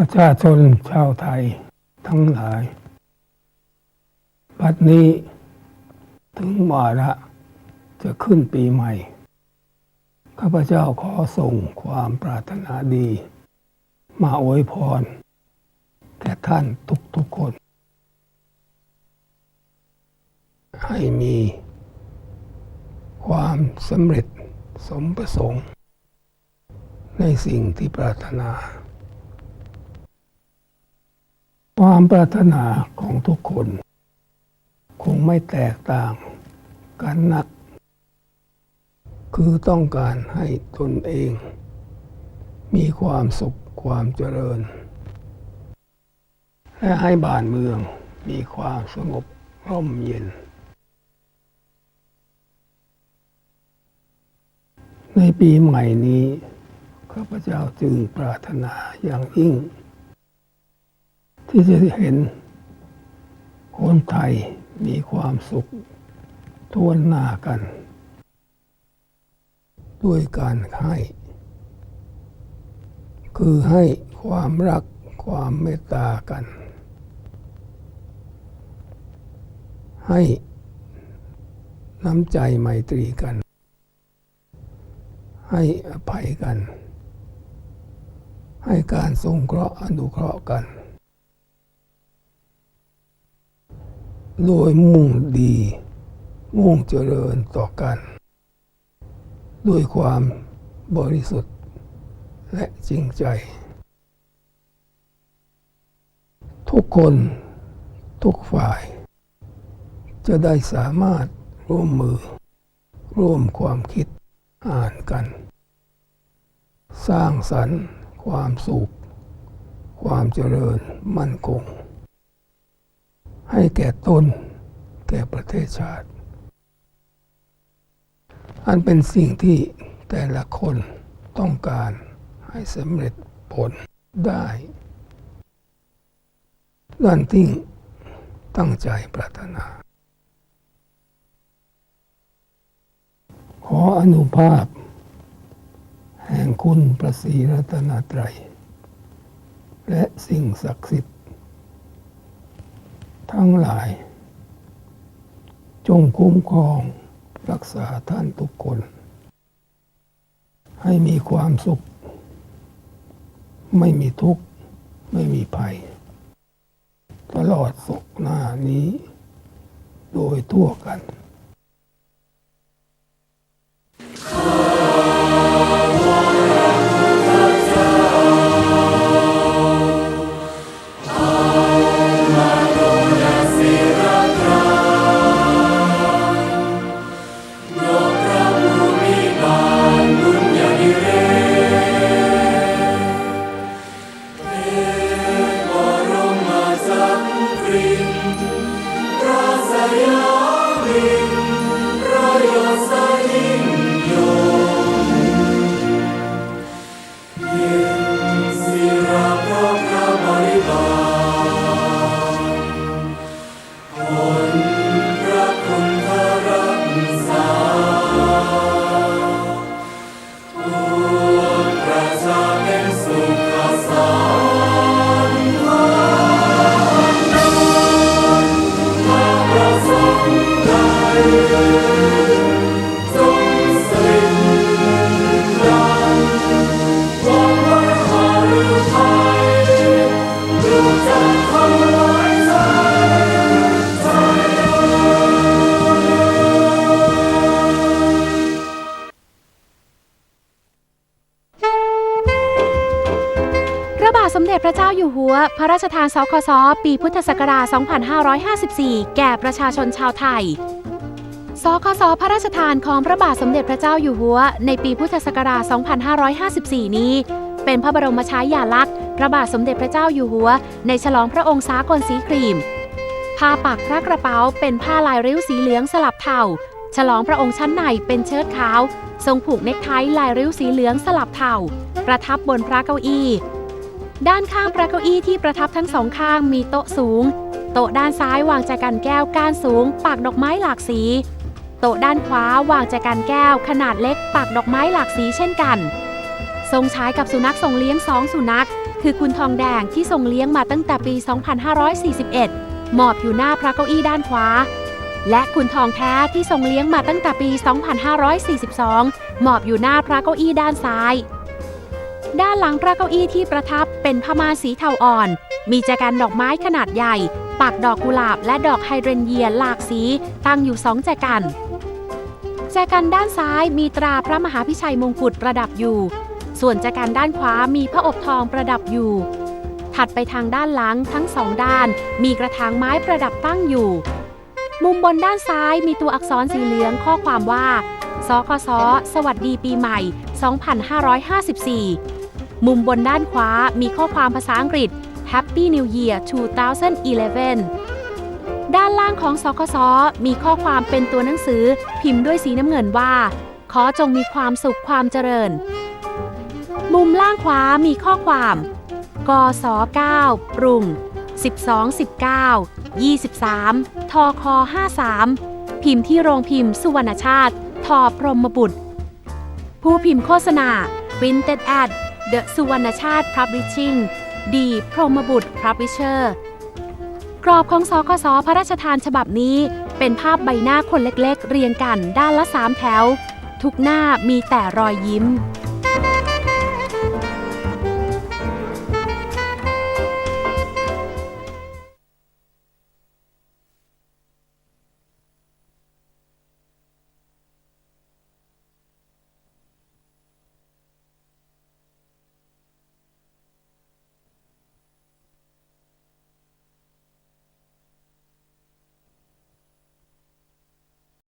ประชาชนชาวไทยทั้งหลาย บัดนี้ถึงวาระจะขึ้นปีใหม่ ข้าพเจ้าขอส่งความปรารถนาดี มาอวยพรแก่ท่านทุกๆคน ให้มีความสำเร็จสมประสงค์ ในสิ่งที่ปรารถนา ความปรารถนาของทุกคน คงไม่แตกต่างกันนัก คือต้องการให้ตนเอง มีความสุขความเจริญ และให้บ้านเมืองมีความสงบร่มเย็น ในปีใหม่นี้ข้าพเจ้าจึงปรารถนาอย่างยิ่ง ที่จะเห็น คนไทยมีความสุขทั่วหน้ากัน ด้วยการให้ คือให้ความรักความเมตตากัน ให้น้ำใจไมตรีกัน ให้อภัยกัน ให้การสงเคราะห์อนุเคราะห์กัน โดยมุ่งดี มุ่งเจริญต่อกัน ด้วยความบริสุทธิ์และจริงใจ ทุกคนทุกฝ่าย จะได้สามารถร่วมมือ ร่วมความคิดอ่านกัน สร้างสรรค์ความสุข ความเจริญมั่นคง ให้แก่ตน แก่ประเทศชาติ อันเป็นสิ่งที่แต่ละคนต้องการให้สำเร็จผลได้นั่นที่ตั้งใจปรารถนา ขออนุภาพ แห่งคุณพระศรีรัตนตรัย และสิ่งศักดิ์สิทธิ ทั้งหลาย จงคุ้มครองรักษาท่านทุกคน ให้มีความสุข ไม่มีทุกข์ ไม่มีภัย ตลอดสุขหน้านี้ โดยทั่วกัน พ อยู่หัว พระราชทานสคสปีพุทธศักราช 2554 แก่ประชาชนชาวไทย สคสพระราชทานของพระบาทสมเด็จพระเจ้าอยู่หัว ในปีพุทธศักราช 2554 นี้ เป็นพระบรมฉายาลักษณ์ พระบาทสมเด็จพระเจ้าอยู่หัว ในฉลองพระองค์สากลสีครีม ผ้าปักพระกระเป๋าเป็นผ้าลายริ้วสีเหลืองสลับเทา ฉลองพระองค์ชั้นในเป็นเชิ้ตขาว ทรงผูกเนคไทลายริ้วสีเหลืองสลับเทา ประทับบนพระเก้าอี้ ด้านข้างพระเก้าอี้ที่ประทับทั้งสองข้างมีโต๊ะสูง โต๊ะด้านซ้ายวางแจกันแก้วก้านสูงปักดอกไม้หลากสี โต๊ะด้านขวาวางแจกันแก้ว ขนาดเล็กปักดอกไม้หลากสีเช่นกัน ทรงใช้กับสุนัขทรงเลี้ยงสองสุนัข คือคุณทองแดงที่ทรงเลี้ยงมาตั้งแต่ปี 2541 หมอบอยู่หน้าพระเก้าอี้ด้านขวา และคุณทองแท้ที่ทรงเลี้ยงมาตั้งแต่ปี 2542 หมอบอยู่หน้าพระเก้าอี้ด้านซ้าย ด้านหลังพระเก้าอี้ที่ประทับเป็นผ้าม่านสีเทาอ่อน มีแจกันดอกไม้ขนาดใหญ่ ปักดอกกุหลาบและดอกไฮเดรนเยียหลากสี ตั้งอยู่สองแจกัน แจกันด้านซ้ายมีตราพระมหาพิชัยมงกุฎประดับอยู่ ส่วนแจกันด้านขวามีพระอบทองประดับอยู่ ถัดไปทางด้านหลังทั้งสองด้าน มีกระถางไม้ประดับตั้งอยู่ มุมบนด้านซ้ายมีตัวอักษรสีเหลืองข้อความว่าสคส สวัสดีปีใหม่ 2554 มุมบนด้านขวามีข้อความภาษาอังกฤษ Happy New Year 2011 ด้านล่างของสคสมีข้อความเป็นตัวหนังสือพิมพ์ด้วยสีน้ำเงินว่า ขอจงมีความสุขความเจริญ มุมล่างขวามีข้อความกศ9ปรุง 12 19 23 ทค 53 พิมพ์ที่โรงพิมพ์สุวรรณชาติ ทอพรหมบุตร ผู้พิมพ์โฆษณา Printed at เดอะสุวรรณชาติพระบิชชิ่งดีพรหมบุตรพับลิเชอร์กรอบของสคสพระราชทานฉบับนี้เป็นภาพใบหน้าคนเล็กๆ เรียงกันด้านละสามแถว ทุกหน้ามีแต่รอยยิ้ม